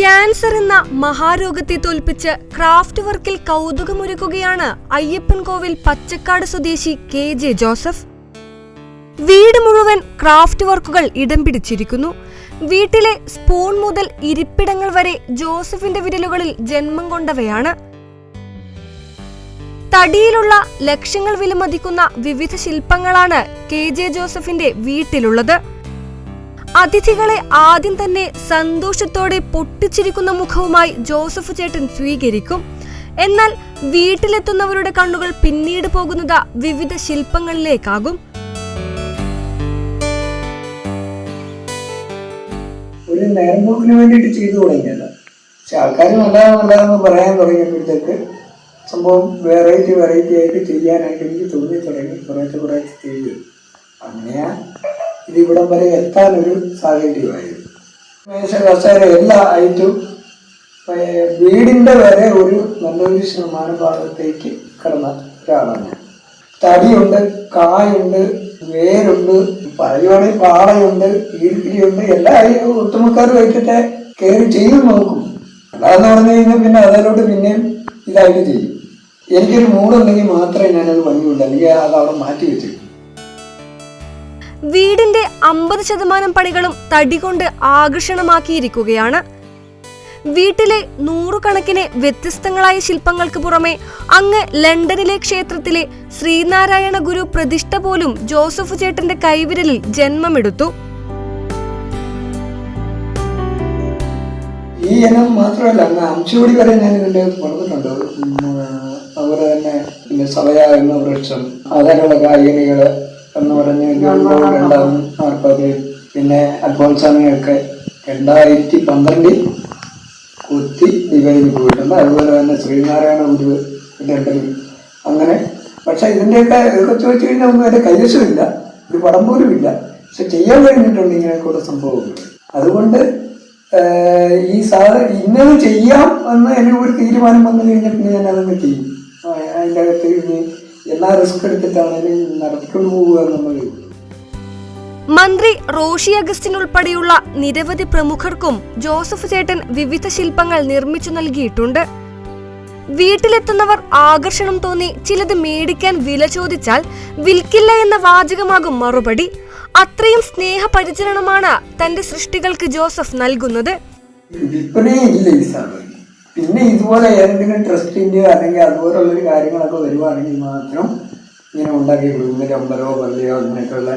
Cancer എന്ന മഹാരോഗത്തെ തോൽപ്പിച്ച് craft വർക്കിൽ കൗതുകമൊരുക്കുകയാണ് അയ്യപ്പൻ കോവിൽ പച്ചക്കാട് സ്വദേശി കെ ജെ ജോസഫ്. വീട് മുഴുവൻ ക്രാഫ്റ്റ് വർക്കുകൾ ഇടം പിടിച്ചിരിക്കുന്നു. വീട്ടിലെ സ്പൂൺ മുതൽ ഇരിപ്പിടങ്ങൾ വരെ ജോസഫിന്റെ വിരലുകളിൽ ജന്മം കൊണ്ടവയാണ്. തടിയിലുള്ള ലക്ഷങ്ങൾ വിലമതിക്കുന്ന വിവിധ ശില്പങ്ങളാണ് കെ ജെ ജോസഫിന്റെ വീട്ടിലുള്ളത്. അതിഥികളെ ആദ്യം തന്നെ സന്തോഷത്തോടെ പൊട്ടിച്ചിരിക്കുന്ന മുഖവുമായി ജോസഫ് ചേട്ടൻ സ്വീകരിക്കും. എന്നാൽ വീട്ടിലെത്തുന്നവരുടെ കണ്ണുകൾ പിന്നീട് പോകുന്നത് വിവിധ ശില്പങ്ങളിലേക്കാകും. ഒരു നേരമ്പോക്കിന് വേണ്ടിയിട്ട് ചെയ്തു തുടങ്ങിയത്. ആൾക്കാർ നല്ലതെന്ന് പറയാൻ തുടങ്ങിയപ്പോഴത്തേക്ക് സംഭവം വെറൈറ്റി വെറൈറ്റി ആയിട്ട് ചെയ്യാനായിട്ട് എനിക്ക് തോന്നി തുടങ്ങി. കുറേ കുറേ ചെയ്തു. അങ്ങനെയാ ഇത് ഇവിടം വരെ എത്താനൊരു സാഹചര്യമായിരുന്നു. മേശ കസേര എല്ലാ ഐറ്റും വീടിന്റെ വരെ ഒരു നല്ലൊരു ശതമാനം ഭാഗത്തേക്ക് കിടന്ന ഒരാളാണ് തടിയുണ്ട് കായുണ്ട് വേരുണ്ട് പറയുവാണെങ്കിൽ പാളയുണ്ട് ഈർക്കിലിയുണ്ട് എല്ലാ ഈ ഒട്ടുമുക്കാരും വെച്ചിട്ട് കയറി ചെയ്ത് നോക്കും. അല്ലാന്ന് പറഞ്ഞു കഴിഞ്ഞാൽ പിന്നെ അതിലോട്ട് പിന്നെയും ഇതായിട്ട് ചെയ്യും. എനിക്കൊരു മൂടുണ്ടെങ്കിൽ മാത്രമേ ഞാനത് പണിയുള്ളൂ. അല്ലെങ്കിൽ അത് അവിടെ മാറ്റി വെച്ചു വീടിന്റെ അമ്പത് ശതമാനം പണികളും തടി കൊണ്ട് ആകർഷണമാക്കിയിരിക്കുകയാണ്. വീട്ടിലെ നൂറുകണക്കിന് വ്യത്യസ്തങ്ങളായ ശില്പങ്ങൾക്ക് പുറമെ അങ്ങ് ലണ്ടനിലെ ക്ഷേത്രത്തിലെ ശ്രീനാരായണ ഗുരു പ്രതിഷ്ഠ പോലും ജോസഫ് ചേട്ടന്റെ കൈവിരലിൽ ജന്മമെടുത്തു. ഈ ഇനം മാത്രമല്ല അഞ്ചുകൂടി വരെ ഞാൻ ഇതിന്റെ വളർന്നിട്ടുണ്ട്. അതുപോലെ തന്നെ പിന്നെ സഭയ എന്ന വൃക്ഷം അതിനുള്ള കായികനികൾ എന്ന് പറഞ്ഞ് രണ്ടാം നാൽപ്പത് പിന്നെ അൽഫോൻസാമിയൊക്കെ രണ്ടായിരത്തി പന്ത്രണ്ടിൽ കുത്തി ഡിവൈഡ് പോയിട്ടുണ്ട് അതുപോലെ തന്നെ ശ്രീനാരായണ ഗുരു ലണ്ടനിൽ അങ്ങനെ. പക്ഷെ ഇതിന്റെയൊക്കെ ഇതൊക്കെ ചോദിച്ചു കഴിഞ്ഞാൽ ഒന്നും അതിന്റെ കൈവശമില്ല. ഒരു പടം പോലും ഇല്ല. പക്ഷെ ചെയ്യാൻ കഴിഞ്ഞിട്ടുണ്ട് ഇങ്ങനെയൊക്കെയുള്ള സംഭവങ്ങൾ. അതുകൊണ്ട് ഈ സാധനം ഇന്നത് ചെയ്യാം എന്ന് എനിക്ക് ഒരു തീരുമാനം വന്നു കഴിഞ്ഞാൽ പിന്നെ ഞാൻ അതങ്ങ് ചെയ്യും. അതിന്റെ അകത്ത് ഇനി എല്ലാ റിസ്ക് എടുത്തിട്ടാണെങ്കിലും നടത്തിക്കൊണ്ട് പോവുക എന്നുള്ളത് മന്ത്രി റോഷി അഗസ്റ്റിൻ ഉൾപ്പെടെയുള്ള നിരവധി പ്രമുഖർക്കും ജോസഫ് ചേട്ടൻ വിവിധ ശില്പങ്ങൾ നിർമ്മിച്ചു നൽകിയിട്ടുണ്ട്. വീട്ടിലെത്തുന്നവർ ആകർഷണം തോന്നി ചിലത് മേടിക്കാൻ വില ചോദിച്ചാൽ വിൽക്കില്ല എന്ന വാചകമാകും മറുപടി. അത്രയും സ്നേഹപരിചരണമാണ് തന്റെ സൃഷ്ടികൾക്ക് ജോസഫ് നൽകുന്നത്. പിന്നെ ഇതുപോലെ ഏതെങ്കിലും ട്രസ്റ്റിന്റെ അല്ലെങ്കിൽ അതുപോലുള്ളൊരു കാര്യങ്ങളൊക്കെ വരുവാണെങ്കിൽ മാത്രം ഇങ്ങനെ ഉണ്ടാക്കി കൊടുക്കും അമ്പലമോ പള്ളിയോ അങ്ങനെയൊക്കെയുള്ള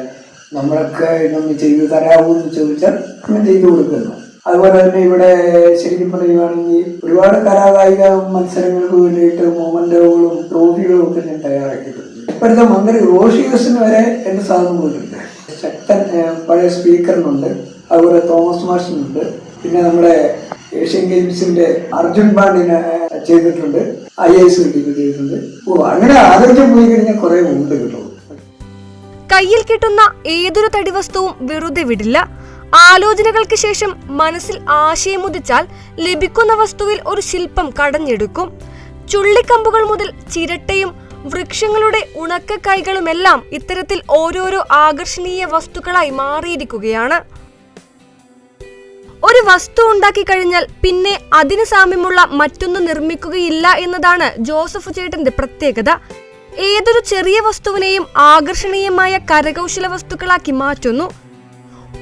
നമ്മളൊക്കെ ഇതൊന്ന് ചെയ്തു തരാമോ എന്ന് ചോദിച്ചാൽ അങ്ങനെ ചെയ്തു കൊടുക്കുന്നു. അതുപോലെ തന്നെ ഇവിടെ ശരിക്കും പറയുകയാണെങ്കിൽ ഒരുപാട് കലാകായിക മത്സരങ്ങൾക്ക് വേണ്ടിയിട്ട് മൊമെന്റുകളും ട്രോഫികളും ഒക്കെ ഞാൻ തയ്യാറാക്കിയിട്ടുണ്ട്. ഇപ്പോഴത്തെ മന്ത്രി റോഷിയസിന് വരെ എന്റെ സാധനം പോയിട്ടുണ്ട്. ശക്തൻ പഴയ സ്പീക്കറിനുണ്ട്. അതുപോലെ തോമസ് മാഷിനുണ്ട്. പിന്നെ നമ്മുടെ ഏഷ്യൻ ഗെയിംസിന്റെ അർജുൻ പാണ്ഡിന് ചെയ്തിട്ടുണ്ട്. ഐ എസ് ചെയ്തിട്ടുണ്ട്. ഓ അങ്ങനെ ആരോഗ്യം പോയി കഴിഞ്ഞാൽ കുറെ ഉണ്ട് കേട്ടോ. കയ്യിൽ കിട്ടുന്ന ഏതൊരു തടി വസ്തുവും വെറുതെ വിടില്ല. ആലോചനകൾക്ക് ശേഷം മനസ്സിൽ ആശയമുദിച്ചാൽ ലഭിക്കുന്ന വസ്തുവിൽ ഒരു ശില്പം കടഞ്ഞെടുക്കും. ചുള്ളിക്കമ്പുകൾ മുതൽ ചിരട്ടയും വൃക്ഷങ്ങളുടെ ഉണക്കക്കൈകളുമെല്ലാം ഇത്തരത്തിൽ ഓരോരോ ആകർഷണീയ വസ്തുക്കളായി മാറിയിരിക്കുകയാണ്. ഒരു വസ്തു ഉണ്ടാക്കി കഴിഞ്ഞാൽ പിന്നെ അതിന് സാമ്യമുള്ള മറ്റൊന്ന് നിർമ്മിക്കുകയില്ല എന്നതാണ് ജോസഫ് ചേട്ടന്റെ പ്രത്യേകത. ഏതൊരു ചെറിയ വസ്തുവിനെയും ആകർഷണീയമായ കരകൗശല വസ്തുക്കളാക്കി മാറ്റുന്നു.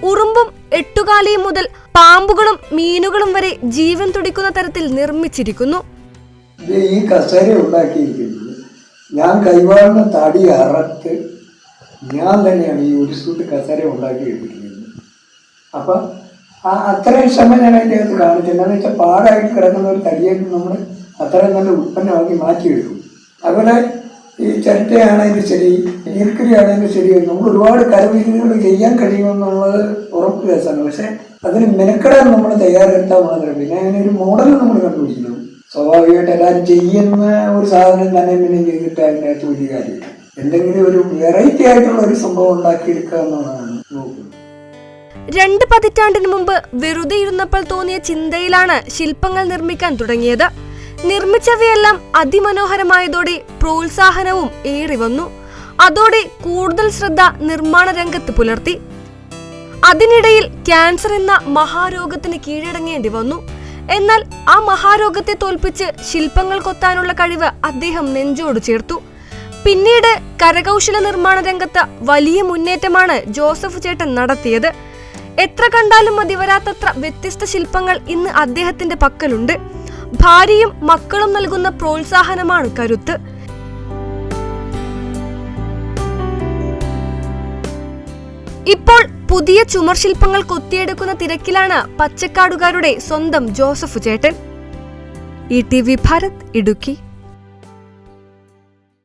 ഉറുമ്പും എട്ടുകാലിയും മുതൽ പാമ്പുകളും മീനുകളും വരെ ജീവൻ തുടിക്കുന്ന തരത്തിൽ നിർമ്മിച്ചിരിക്കുന്നു. ഈ കസേര ഉണ്ടാക്കിയിരിക്കുന്നത് ഞാൻ കൈവാളുന്ന തടി അറത്ത് ഞാൻ തന്നെയാണ് ഈ ഒരു സൂട്ട് കസേര ഉണ്ടാക്കിയിരിക്കുന്നത് അപ്പം ആ അത്രയും ശ്രമം ഞാൻ അതിന്റെ അകത്ത് കാണിച്ചു എന്താണെന്ന് വെച്ചാൽ പാടായിട്ട് കിടക്കുന്ന ഒരു തടിയേക്ക് നമ്മൾ അത്രയും നല്ല ഉൽപ്പന്നമാക്കി മാറ്റിയെടുക്കും. അതുപോലെ ഈ ചിരട്ടയാണെങ്കിലും ശരി ഈർക്കിരിയാണെങ്കിലും ശരി നമ്മൾ ഒരുപാട് കരവിരുന്നുകൾ ചെയ്യാൻ കഴിയുമെന്നുള്ളത് ഉറപ്പ് കേസാണ്. പക്ഷെ അതിന് മെനക്കെടാൻ നമ്മൾ തയ്യാറെടുത്താൽ മാത്രമേ പിന്നെ അതിനൊരു മോഡൽ നമ്മൾ കണ്ടുപിടിക്കുന്നു സ്വാഭാവികമായിട്ട് എല്ലാവരും ചെയ്യുന്ന ഒരു സാധനം തന്നെ പിന്നെ ചെയ്തിട്ട് അതിന്റെ അകത്ത് വലിയ കാര്യമില്ല. എന്തെങ്കിലും ഒരു വെറൈറ്റി ആയിട്ടുള്ള ഒരു സംഭവം ഉണ്ടാക്കിയെടുക്കുക എന്നുള്ളതാണ് നോക്കുന്നത്. രണ്ട് പതിറ്റാണ്ടിന് മുമ്പ് വെറുതെ ഇരുന്നപ്പോൾ തോന്നിയ ചിന്തയിലാണ് ശില്പങ്ങൾ നിർമ്മിക്കാൻ തുടങ്ങിയത്. നിർമ്മിച്ചവയെല്ലാം അതിമനോഹരമായതോടെ പ്രോത്സാഹനവും ഏറി വന്നു. അതോടെ കൂടുതൽ ശ്രദ്ധ നിർമ്മാണ രംഗത്ത് പുലർത്തി. അതിനിടയിൽ ക്യാൻസർ എന്ന മഹാരോഗത്തിന് കീഴടങ്ങേണ്ടി വന്നു. എന്നാൽ ആ മഹാരോഗത്തെ തോൽപ്പിച്ച് ശില്പങ്ങൾ കൊത്താനുള്ള കഴിവ് അദ്ദേഹം നെഞ്ചോട് ചേർത്തു. പിന്നീട് കരകൗശല നിർമ്മാണ രംഗത്ത് വലിയ മുന്നേറ്റമാണ് ജോസഫ് ചേട്ടൻ നടത്തിയത്. എത്ര കണ്ടാലും മതി വരാത്തത്ര വ്യത്യസ്ത ശില്പങ്ങൾ ഇന്ന് അദ്ദേഹത്തിന്റെ പക്കലുണ്ട്. ഭാര്യയും മക്കളും നൽകുന്ന പ്രോത്സാഹനമാണ് കരുത്ത്. ഇപ്പോൾ പുതിയ ചുമർ ശില്പങ്ങൾ കൊത്തിയെടുക്കുന്ന തിരക്കിലാണ് പച്ചക്കാടുകാരുടെ സ്വന്തം ജോസഫ് ചേട്ടൻ. E T V Bharat Idukki.